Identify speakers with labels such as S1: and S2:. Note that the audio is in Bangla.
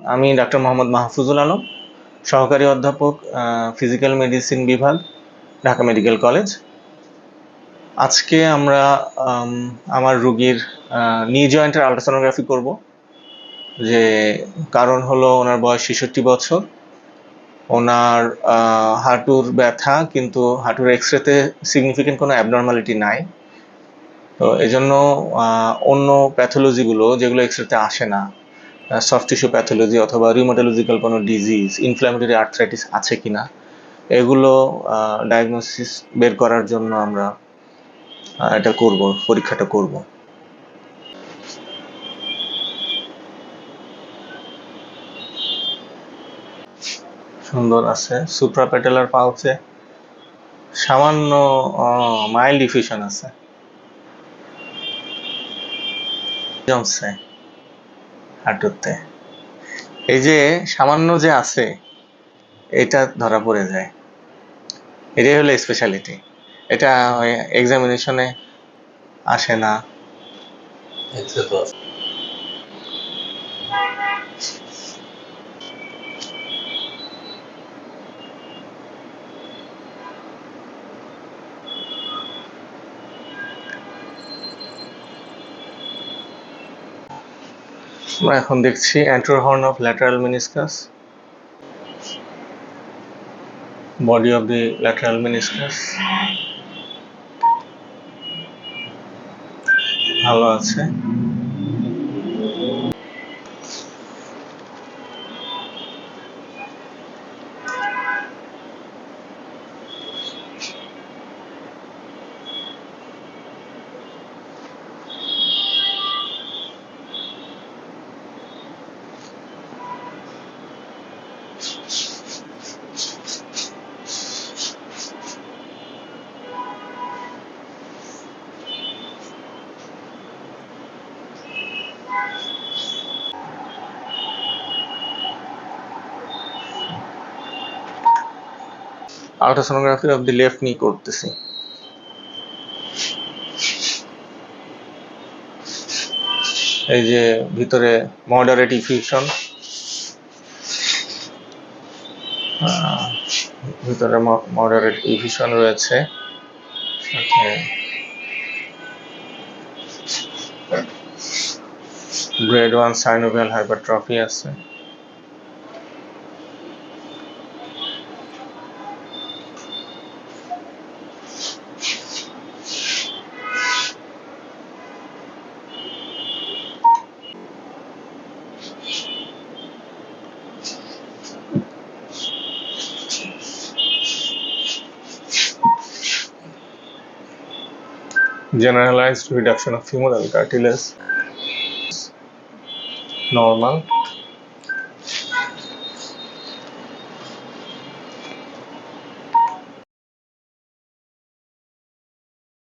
S1: আমি ডাক্তার মোহাম্মদ মাহফুজুল আলম, সহকারী অধ্যাপক ফিজিক্যাল মেডিসিন বিভাগ, ঢাকা মেডিকেল কলেজ আজকে আমরা আমার রুগীর নি জয়েন্টের আলট্রাসোনোগ্রাফি করব, যে কারণ হলো ওনার বয়স ছেষট্টি বছর। ওনার হাঁটুর ব্যথা, কিন্তু হাঁটুর এক্সরেতে সিগনিফিকেন্ট কোনো অ্যাবনর্মালিটি নাই। তো এজন্য অন্য প্যাথোলজিগুলো যেগুলো এক্সরেতে আসে না সফট টিস্যু প্যাথোলজি অথবা রিউমাটোলজিক্যাল কোনো ডিজিজ ইনফ্ল্যামেটরি আর্থ্রাইটিস আছে কিনা, এগুলো ডায়াগনোসিস বের করার জন্য আমরা এটা করব, পরীক্ষাটা করব। সুন্দর আছে সুপ্রাপেটেলার পাউচে সামান্য মাইল্ড ডিফিউশন আছে। জমছে হাঁটুতে এই যে সামান্য যে আছে, এটা ধরা পড়ে যায়। এটাই হলো স্পেশালিটি এটা এক্সামিনেশনে আসে না। আমরা এখন দেখছি horn of lateral meniscus. Body of the lateral meniscus. ভালো আছে। আলট্রাসোনোগ্রাফি অফ দি লেফট নি করতেছি। এই যে ভিতরে মডারেট ইফিউশন ভিতরে মডারেট ইফিউশন রয়েছে। সাথে গ্রেড ওয়ান সাইনোভিয়াল হাইপারট্রফি আছে। Generalized reduction of femoral cartilage normal